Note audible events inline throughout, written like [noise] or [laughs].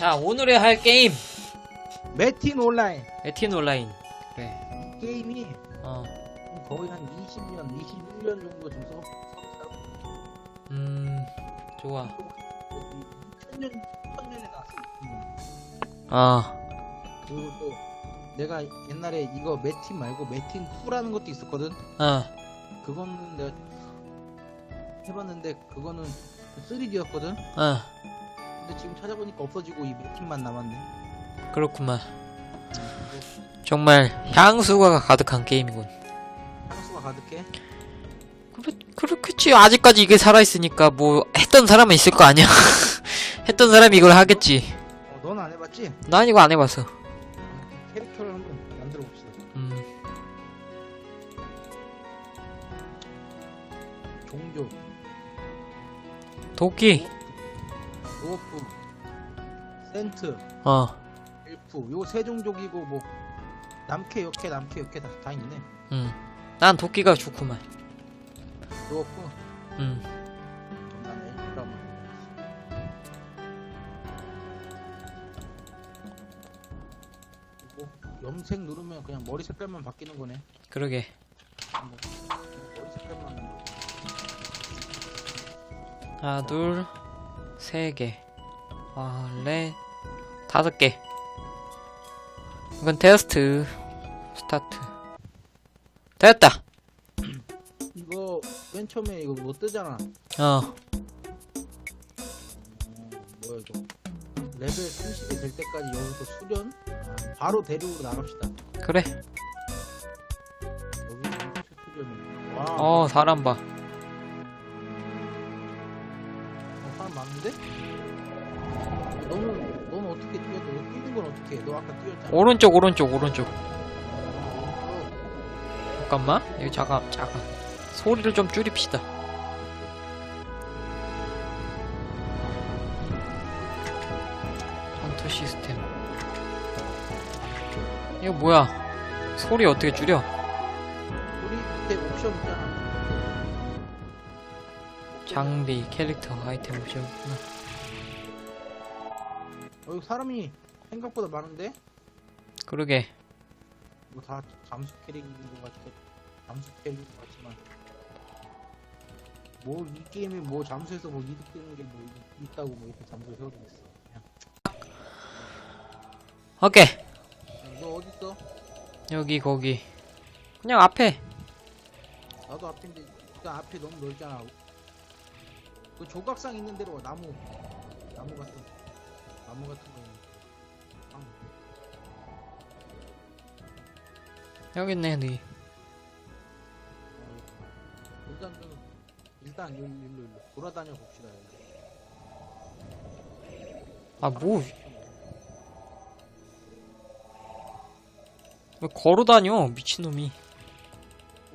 자, 오늘의 할 게임. 매틴 온라인 에틴 온라인. 그래. 이 게임이 어. 거의 한 20년, 21년 정도 지금 써. 음, 좋아. 2000년, 2000년에 나왔어. 아, 그리고 또 내가 옛날에 이거 매틴 말고 매틴 2라는 것도 있었거든. 어. 그거는 내가 해봤는데 그거는 3D였거든. 어. 근데 지금 찾아보니까 없어지고 이 매틴만 남았네. 그렇구만. 정말 향수가 가득한 게임이군. 향수가 가득해. 그렇, 그렇겠지. 아직까지 이게 살아있으니까 뭐 했던 사람은 있을 거 아니야. [laughs] 했던 사람이 이걸 하겠지. 어, 넌 안 해봤지? 난 이거 안 해봤어. 캐릭터를 한번 만들어 봅시다. 음, 종교, 도끼. 로프, 센트, 어, 엘프 요세 종족이고 뭐 남캐, 역캐, 남캐, 역캐 다, 다 있네. 음. 난 도끼가 좋구만. 로프 음. 나는 엘프라 뭐. 염색 누르면 그냥 머리 색깔만 바뀌는 거네. 그러게. 뭐, 머리 색깔만 하나, 둘, 세 개. 아, 넷, 다섯 개. 이건 테스트. 스타트. 됐다! 이거 맨 처음에 이거 뭐 뜨잖아. 어, 어, 뭐야 이거 레벨 30이 될 때까지 여기서 수련 아, 바로 대륙으로 나갑시다 그래. 여기 수련은 와 어, 사람 봐. 많은데? 너는 너는 어떻게 뛰어? 너 뛰는 건 어떻게 해? 너 아까 뛰었잖아 오른쪽, 오른쪽, 오른쪽. 어, 잠깐만. 여기 잠깐, 잠깐. 소리를 좀 줄입시다. 헌터 시스템. 이거 뭐야? 소리 어떻게 줄여? 장비, 캐릭터, 아이템 옵션구나. 어, 여기 사람이 생각보다 많은데? 그러게. 뭐 다 잠수 캐릭인 것 같아 잠수 캐릭인 것 같지만 뭐 이 게임에 뭐 잠수해서 뭐 이득 되는 게 뭐 있다고 뭐 이렇게 잠수 세워져 있어 그냥. 오케이. 야, 너 어딨어? 여기, 거기. 그냥 앞에. 나도 앞인데 일단 앞에 너무 넓잖아 그 조각상 있는 대로 와, 나무 나무 같은 나무 같은 거 있는 아, 여기 있네, 네. 어, 일단 좀 일단 일로 일로 일로 돌아다녀 봅시다 여기. 아, 뭐. 왜 걸어다녀, 미친놈이.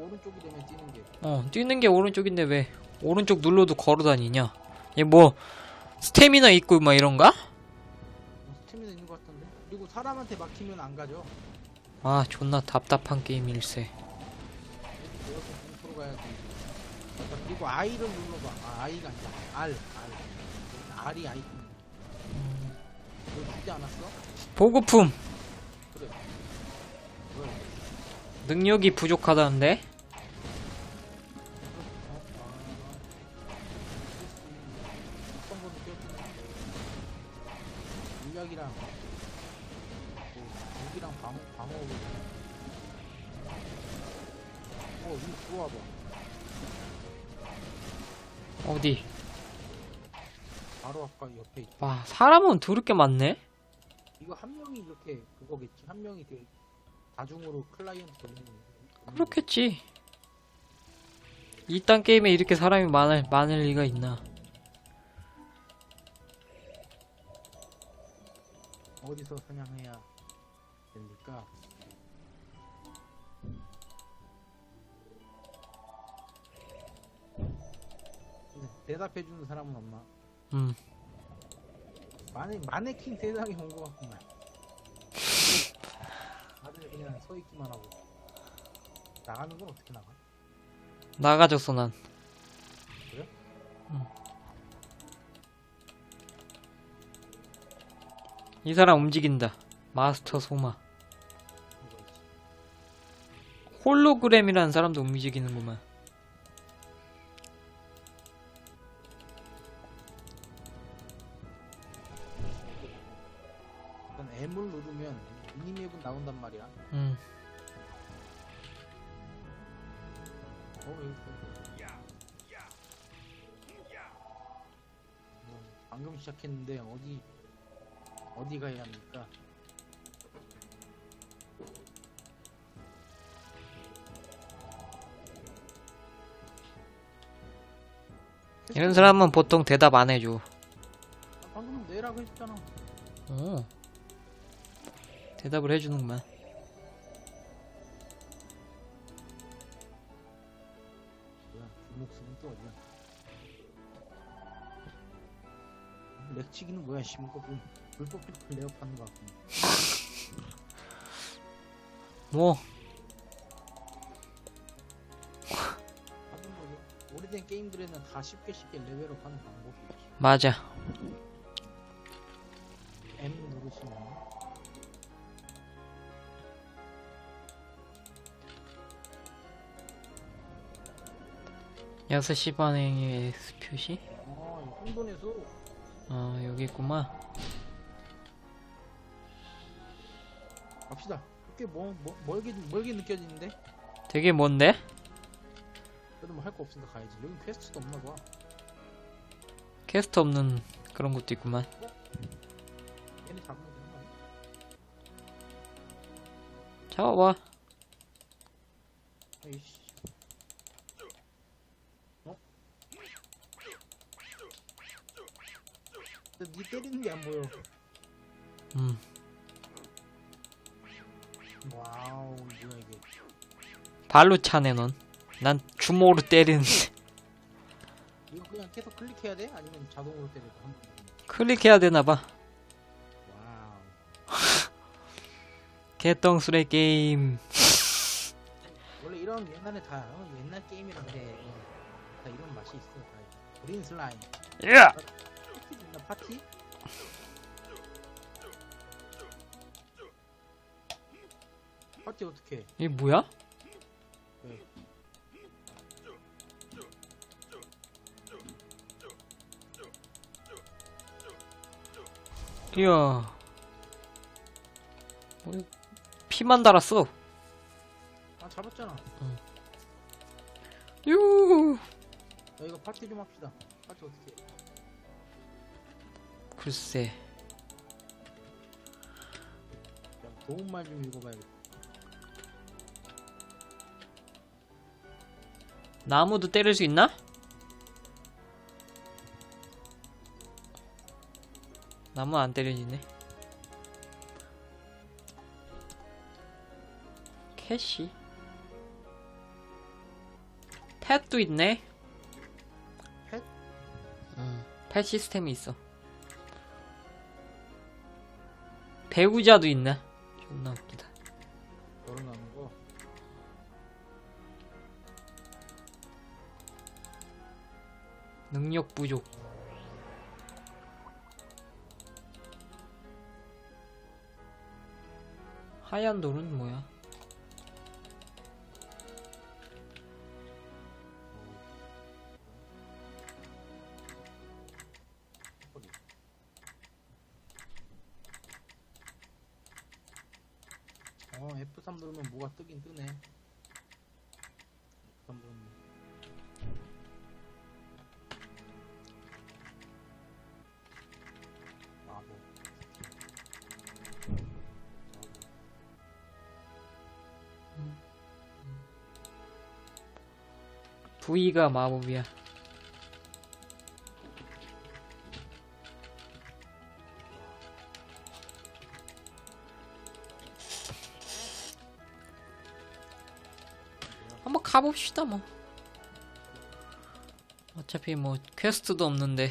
오른쪽이 되면 뛰는 게 어, 뛰는 게 오른쪽인데 왜 오른쪽 눌러도 걸어다니냐? 얘 뭐 스태미나 있고 막 이런가? 어, 스태미나 있는 것 같은데 그리고 사람한테 막히면 안 가죠 아, 존나 답답한 게임일세. 공포로 맞다, 그리고 I를 눌러봐 아 I가 아니라 R R R이 아이콘 이거 죽지 않았어? 보급품 그래? 능력이 부족하다는데? 바로 아까 옆에 있 와, 사람은 더럽게 많네? 이거 한 명이 이렇게 그거겠지 한 명이 그 다중으로 클라이언트 돌리는 거. 그렇겠지. 이딴 게임에 이렇게 사람이 많을, 많을 리가 있나. 어디서 사냥해야 됩니까? 네, 대답해주는 사람은 없나? 음, 마네, 마네킹 세상에 온 것 같구만. 다들 그냥 서 있기만 하고. 나가는 건 어떻게 나가? 나가졌어, 난. 이 사람 움직인다. 마스터 소마. 홀로그램이라는 사람도 움직이는구만. 말이야. 음. 어, 있어. 뭐, 방금 시작했는데 어디 어디 가야 합니까? 이런 사람은 보통 대답 안 해줘. 아, 방금 내라고 했잖아. 오. 대답을 해주는구만. 렉치기는 뭐야? 심거 불 불법 플레이어 파는 거 같고. 뭐, 하긴 뭐 오래된 게임들에는 다 쉽게 쉽게 레벨업 하는 방법이 있지. 맞아. M 누르시면 여섯 시 반행의 X 표시? 아, 이 혼돈에서 어, 여기 있구만. 갑시다. 꽤 뭐, 뭐, 멀게 멀게 느껴지는데? 되게 뭔데? 그래도 뭐 할 거 없으니까 가야지. 여기 퀘스트도 없나 봐. 캐스트 없는 그런 것도 있구만. 얘네 잡으면 되는 거 아니야? 잡아봐. 에이씨. 어? 근데 니 때리는 게 안 보여. 음. 와우, 뭐야 이게. 발로 차네, 넌. 난 주먹으로 때리는데. 이거 그냥 계속 클릭해야 돼? 아니면 자동으로 때려도 한 번? 클릭해야 되나 봐. 와우. 개똥수레 게임. 원래 이런 옛날에 다 어, 옛날 게임이라 그래. 어, 다 이런 맛이 있어. 다. 그린 슬라임. 야! 파티 파티 어떻게? 해? 이게 뭐야? 네. 이야. 뭐, 피만 달았어. 아 잡았잖아. 유. 야 이거 파티 좀 합시다. 파티 어떻게? 해? 글쎄. 야, 도움 말 좀 읽어봐야겠다. 나무도 때릴 수 있나? 나무 안 때려지네. 캐시. 펫도 있네. 펫? 응. 펫 시스템이 있어. 배우자도 있네. 존나 웃기다. 능력 부족. 하얀 돌은 뭐야? 어 F3 누르면 뭐가 뜨긴 뜨네. V가 마법이야. 한번 가봅시다 뭐. 어차피 뭐 퀘스트도 없는데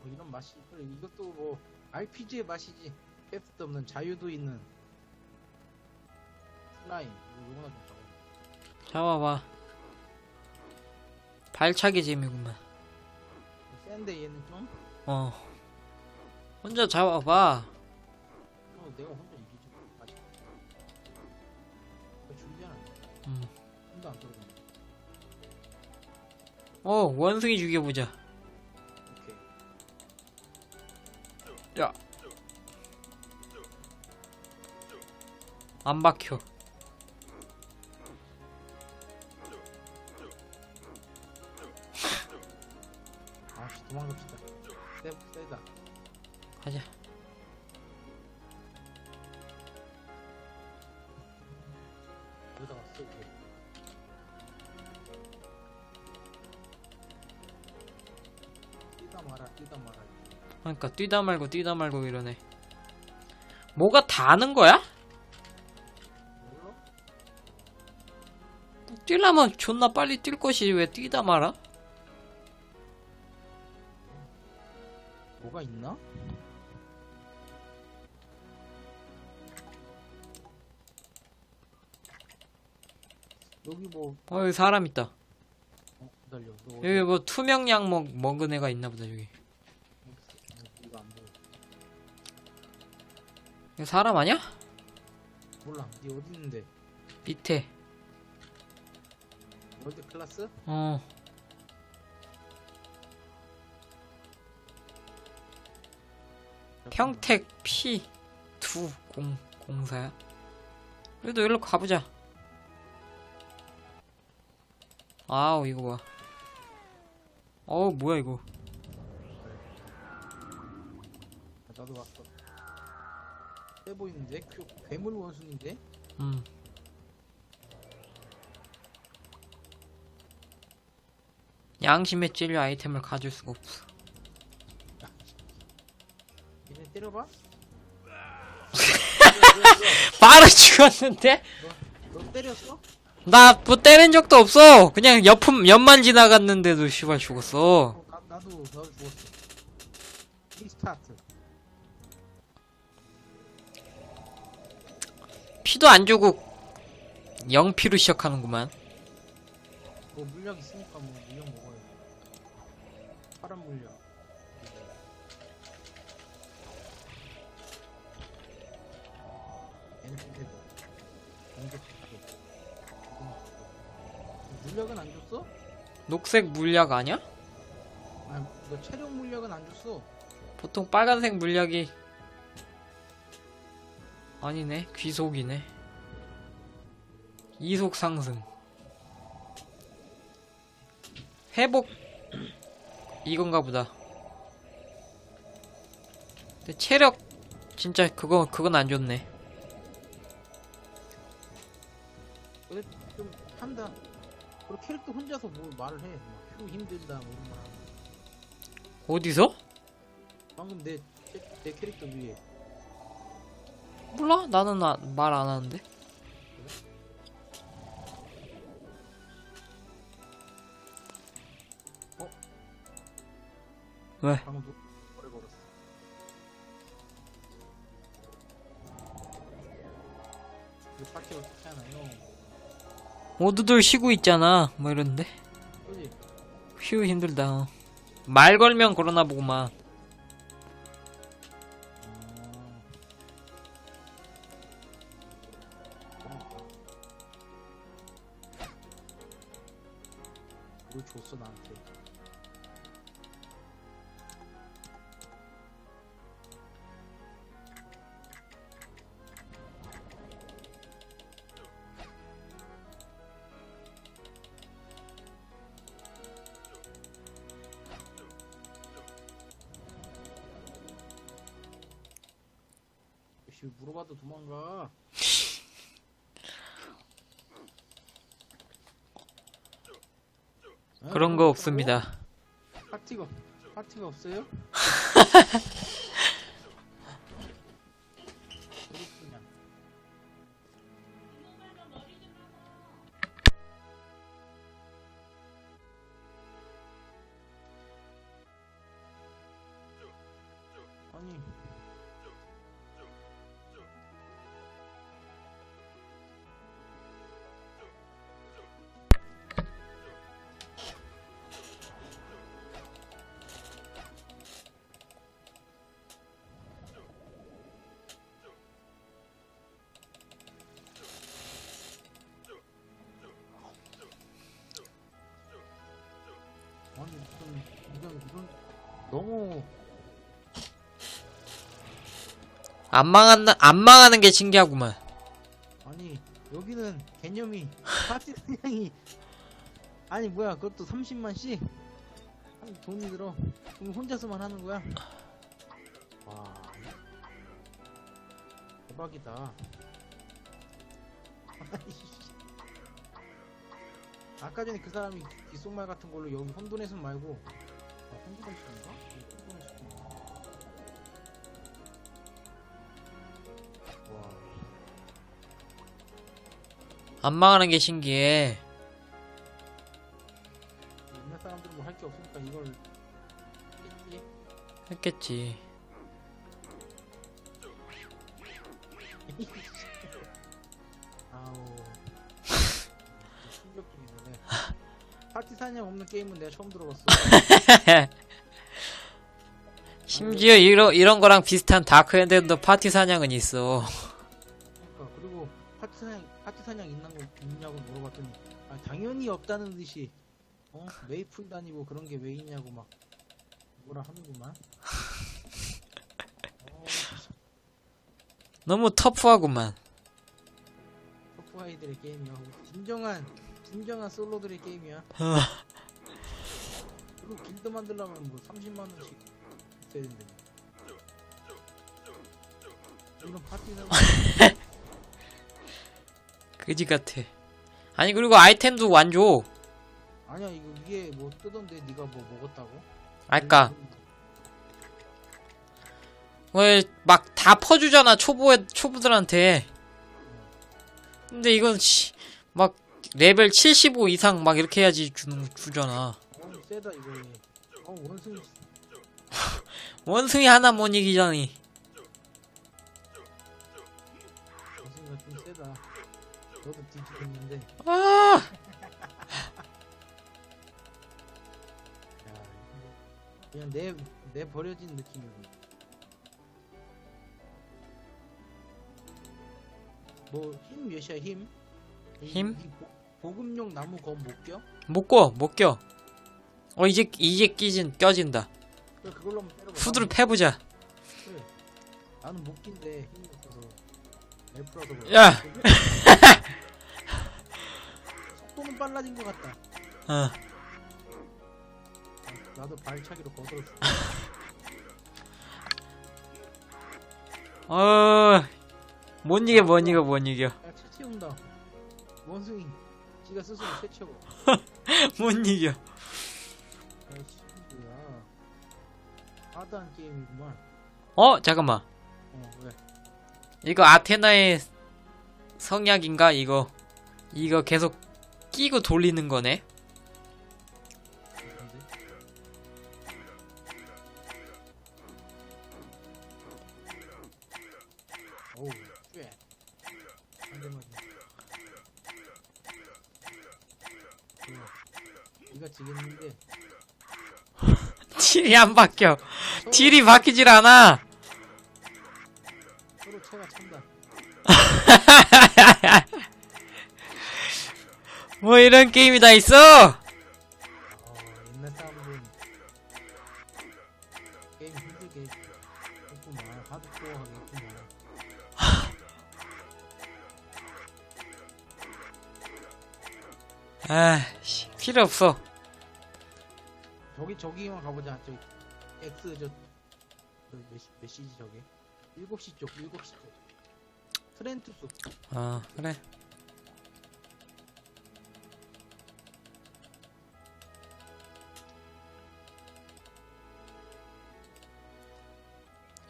뭐 이런 맛이 그래 이것도 뭐 RPG의 맛이지 퀘스트 없는 자유도 있는 슬라임 이거 요거나 좀 잡아 잡아봐. 발차기 재미구만. 센데 얘는 좀 어. 혼자 잡아봐. 어, 내가 혼자 이기지. 너 준비하나? 음. 혼자 안 떨어져. 어, 원숭이 죽여보자. 오케이. 야. 안 박혀. 도망갑시다. 세, 세다. 가자. 여기다가 쓰고. 뛰다 말아, 뛰다 말아. 그러니까 뛰다 말고 뛰다 말고 이러네. 뭐가 다는 거야? 뛰려면 존나 빨리 뛸 것이 왜 뛰다 말아? 뭐 어, 여기 사람 있다. 어, 기다려. 너 어디 여기 뭐 투명약 먹, 먹은 애가 있나 보다, 여기. 이거 안 보여. 이거 사람 아니야? 몰라. 니 어디 있는데? 밑에. 월드 클래스? 어. 평택 P204야? 그래도 여기로 가보자. 아우, 이거 봐. 어우, 뭐야, 이거. 나도 왔어. 세 보이는데? 그 괴물 원숭인데? 음. 양심에 찔려 아이템을 가질 수가 없어. 얘네 때려봐? [laughs] 바로 죽었는데? 너 때렸어? 나 뭐 때린 적도 없어. 그냥 옆음, 옆만 지나갔는데도 씨발 죽었어. 어, 나, 나도 나도. 리스타트. 피도 안 주고 영피로 시작하는구만. 뭐 물약 있으니까 뭐 물약 먹어야 돼. 파란 물약. 엔티테도. 물약은 안 줬어? 녹색 물약 아니야? 아, 너 체력 물약은 안 줬어. 보통 빨간색 물약이 아니네 귀속이네 이속 상승 회복 이건가 보다 근데 체력 진짜 그거 그건 안 좋네 그리고 캐릭터 혼자서 뭐 말을 해. 막휴 힘들다 뭐 이런 말. 하고. 어디서? 방금 내, 캐- 내 캐릭터 위에 몰라 나는 말 안 하는데 어? 왜? 방금 노, 노래 걸었어. 이 파티 어떻게 하나요? 모두들 쉬고 있잖아 뭐 이러는데 그지? 휴 힘들다 어. 말 걸면 그러나 보구만 씨 물어봐도 도망가. 어? 그런 거 없습니다 파티가 파티가 없어요? [laughs] 그렇 너무 안 망한 안 망하는 게 신기하구만. 아니 여기는 개념이 파티 사냥이 아니 뭐야 그것도 30만씩 돈이 들어. 그럼 혼자서만 하는 거야? 와 대박이다. [laughs] 아까 전에 그 사람이 귓속말 같은 걸로 여기 혼돈해서 말고 아, 혼돈의 숲인가? 혼돈의 숲인가? 와안 망하는 게 신기해. 옛날 사람들은 뭐 할 게 없으니까 이걸 했지. 했겠지. 파티 사냥 없는 게임은 내가 처음 들어봤어. [laughs] 심지어 이런, 이런 거랑 비슷한 다크핸드도 파티 사냥은 있어. 그러니까 그리고 파티 사냥 파티 사냥 있는 거 있냐고 물어봤더니 아, 당연히 없다는 듯이 어 메이플 다니고 그런 게 왜 있냐고 막 뭐라 하는구만. [laughs] 어, 너무 터프하구만. 터프하이들의 게임이야. 진정한 진정한 솔로들의 게임이야. 그리고 길드 만들려면 뭐 30만 원씩 있어야 된대. 이런 파티는 [laughs] 그지 같아. 아니, 그리고 아이템도 안 줘. 아니야 이거 위에 뭐 뜨던데 네가 뭐 먹었다고? 알까? 왜, 막 다 퍼주잖아, 초보, 초보들한테. 근데 이건, 씨, 막, 레벨 75 이상 막 이렇게 해야지 주는, 주잖아. 어 세다 이거. 어 원숭이 [laughs] 원숭이 하나 못 이기자니. 원숭이가 좀 세다. 너도 뒤지겠는데. 아! 야 그냥 내 내 버려진 느낌이고. 뭐 힘 몇이야 힘? 이- 힘? 보- 보급용 나무 검 못 껴? 못 꿔, 못 껴. 어, 이제, 이제 끼진, 껴진다. 그래 그걸로 한번 때려봐. 후드를 패보자. 그래. 나는 못 낀데 힘이 없어서 그래. 야! [laughs] 속도는 빨라진 것 같다. 어. 아, 나도 발차기로 거들었어. 어, 못 이겨, 못 이겨, 못 이겨. 야, 채채온다. 원숭이. 지가 스스로 채채고. 못 이겨. 아이씨, 뭐야. 하드한 게임이구만. 어, 잠깐만. 어, 왜? 이거 아테나의 성약인가, 이거. 이거 계속 끼고 돌리는 거네? 딜이 안 바뀌어. 딜이 바뀌질 않아. 서로 채가 찬다. 뭐 이런 게임이 다 있어? 어, 옛날 사람들은 게임 힘들게 했구만. 하드코어하게 했구만. 아, 씨, 필요 없어. 저기 저기만 가보자. 저기 X 저, 저 몇, 시- 몇 시지 저게? 7시 쪽, 7시 쪽. 트렌투스. 어, 그래.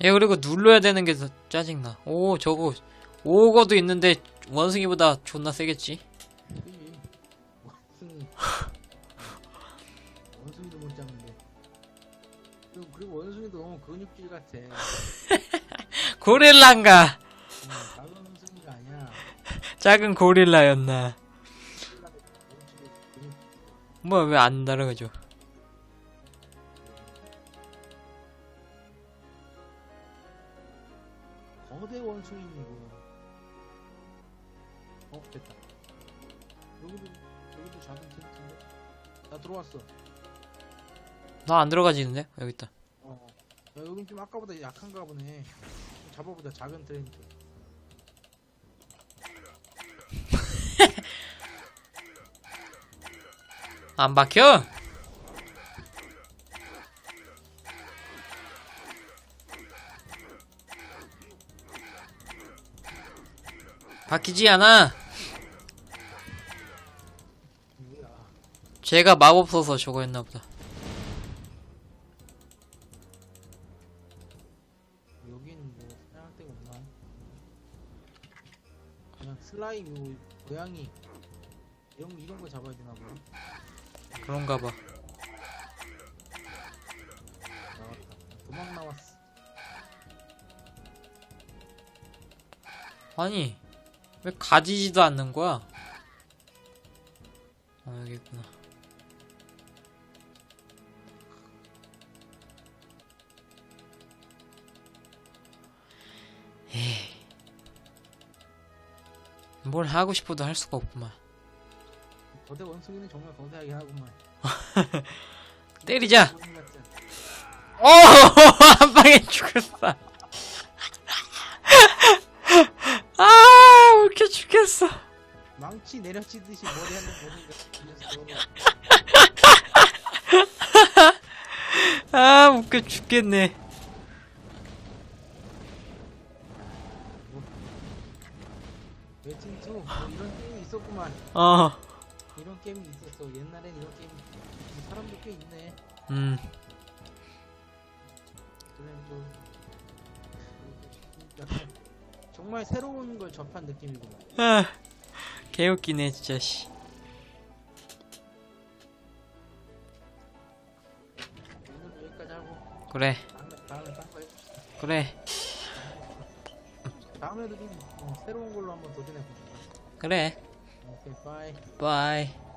얘 그리고 눌러야 되는 게 더 짜증나. 오, 저거 오거도 있는데 원숭이보다 존나 세겠지. 그지? 원숭이. [laughs] 원숭이도 못 잡는데. 그리고, 그리고 원숭이도 너무 근육질 같아. [laughs] 고릴라인가? 응, 작은 원숭이가 아니야. 작은 고릴라였나? 근육질이 근육 뭐왜안 다르죠? 거대 원숭이고. 어 됐다. 여기도 여기도 작은 텐트인데. 나 들어왔어. 나 안 들어가지는데? 여기 있다. 어. 야, 여긴 좀 아까보다 약한가 보네. 잡아보자 작은 트렌트 [laughs] 안 박혀? 박히지 않아. 뭐야 제가 마법 써서 저거 했나 보다. 슬라임 요 고양이 이런 이런 거 잡아야 되나 보네 그런가 봐. 나왔다 도망 나왔어 아니, 왜 가지지도 않는 거야? 아, 여기 있구나. 뭘 하고 싶어도 할 수가 없구만. 거대 원숭이는 정말 거대하긴 하구만 [laughs] 때리자! 어! [laughs] 한 방에 죽었어. [laughs] 아, 웃겨 죽겠어. 망치 내려치듯이 머리 한대 보니까 아, 웃겨 죽겠네. 이런 게임이 있었구만. 어, 이런 게임이 있었어. 옛날엔 이런 게임 사람도 꽤 있네. 음. 그래도 약간 정말 새로운 걸 접한 느낌이구만. 아, 개웃기네, 진짜, 씨. 오늘 여기까지 하고 그래, 다음에 다음에 딴거 해봅시다. 그래, 다음에도 좀 어, 새로운 걸로 한번 도전해보자 그래. 오케이 바이 바이.